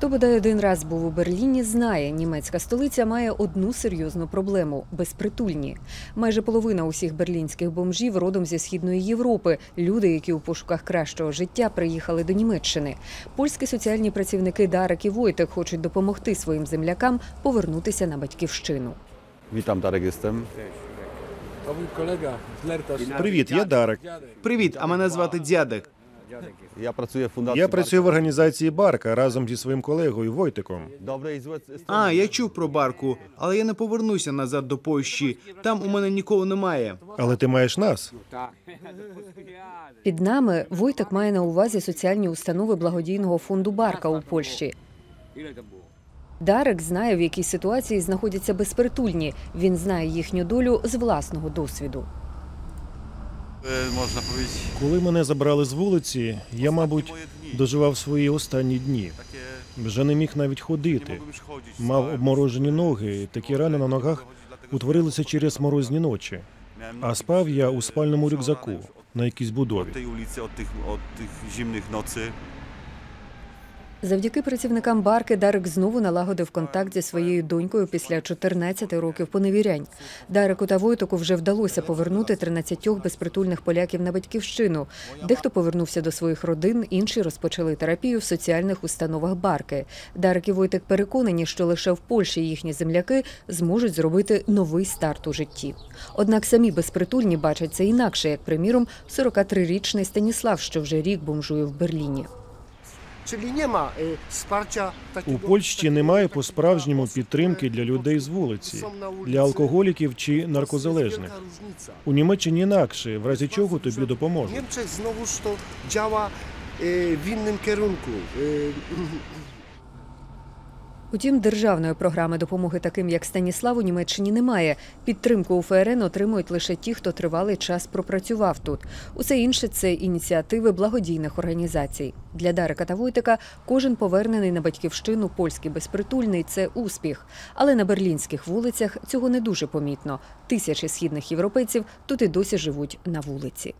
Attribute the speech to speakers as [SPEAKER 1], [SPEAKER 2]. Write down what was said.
[SPEAKER 1] Хто бодай один раз був у Берліні, знає, німецька столиця має одну серйозну проблему безпритульні. Майже половина усіх берлінських бомжів родом зі східної Європи. Люди, які у пошуках кращого життя приїхали до Німеччини. Польські соціальні працівники Дарек і Войтек хочуть допомогти своїм землякам повернутися на батьківщину.
[SPEAKER 2] Kolega z Lerta.
[SPEAKER 3] Привіт, я Дарек.
[SPEAKER 4] Привіт, а мене звати Дядек.
[SPEAKER 5] Ja pracuję w fundacji.
[SPEAKER 3] Я працюю в організації Барка разом зі своїм колегою Войтиком.
[SPEAKER 4] А, я чув про барку, але я не повернуся назад до Польщі. Там у мене нікого немає.
[SPEAKER 3] Але ти маєш нас.
[SPEAKER 1] Під нами Войтек має на увазі соціальні установи благодійного фонду Барка у Польщі. Дарек знає, в якій ситуації знаходяться безпритульні. Він знає їхню долю з власного досвіду.
[SPEAKER 5] E, повість.
[SPEAKER 3] Коли мене забрали з вулиці, я, мабуть, доживав свої останні дні. Вже не міг навіть ходити. Мав обморожені ноги. Такі рани на ногах утворилися через морозні ночі. А спав я у спальному рюкзаку на якійсь будові.
[SPEAKER 1] Завдяки працівникам барки Дарек знову налагодив контакт зі своєю донькою після 14 років поневірянь. Дареку та Войтоку вже вдалося повернути 13 безпритульних поляків на батьківщину. Дехто повернувся до своїх родин, інші розпочали терапію в соціальних установах барки. Дарек і Войтек переконані, що лише в Польщі їхні земляки зможуть зробити новий старт у житті. Однак самі безпритульні бачать це інакше, як приміром 43-річний Станіслав, що вже рік бомжує в Берліні.
[SPEAKER 6] Czyli nie ma wsparcia takiego.
[SPEAKER 3] У Польщі немає по-справжньому підтримки для людей з вулиці, для алкоголіків чи наркозалежних. У Німеччині інакше, в разі чого тобі допоможуть.
[SPEAKER 6] Niemczech знову ж то y, в іншому kierunku.
[SPEAKER 1] Утім, державної програми допомоги таким, як Станіслав, у Німеччині немає. Підтримку у ФРН отримують лише ті, хто тривалий час пропрацював тут. Усе інше це ініціативи благодійних організацій. Для Дарика та Войтика кожен повернений на батьківщину польський безпритульний це успіх. Але на берлінських вулицях цього не дуже помітно. Тисячі східних європейців тут і досі живуть на вулиці.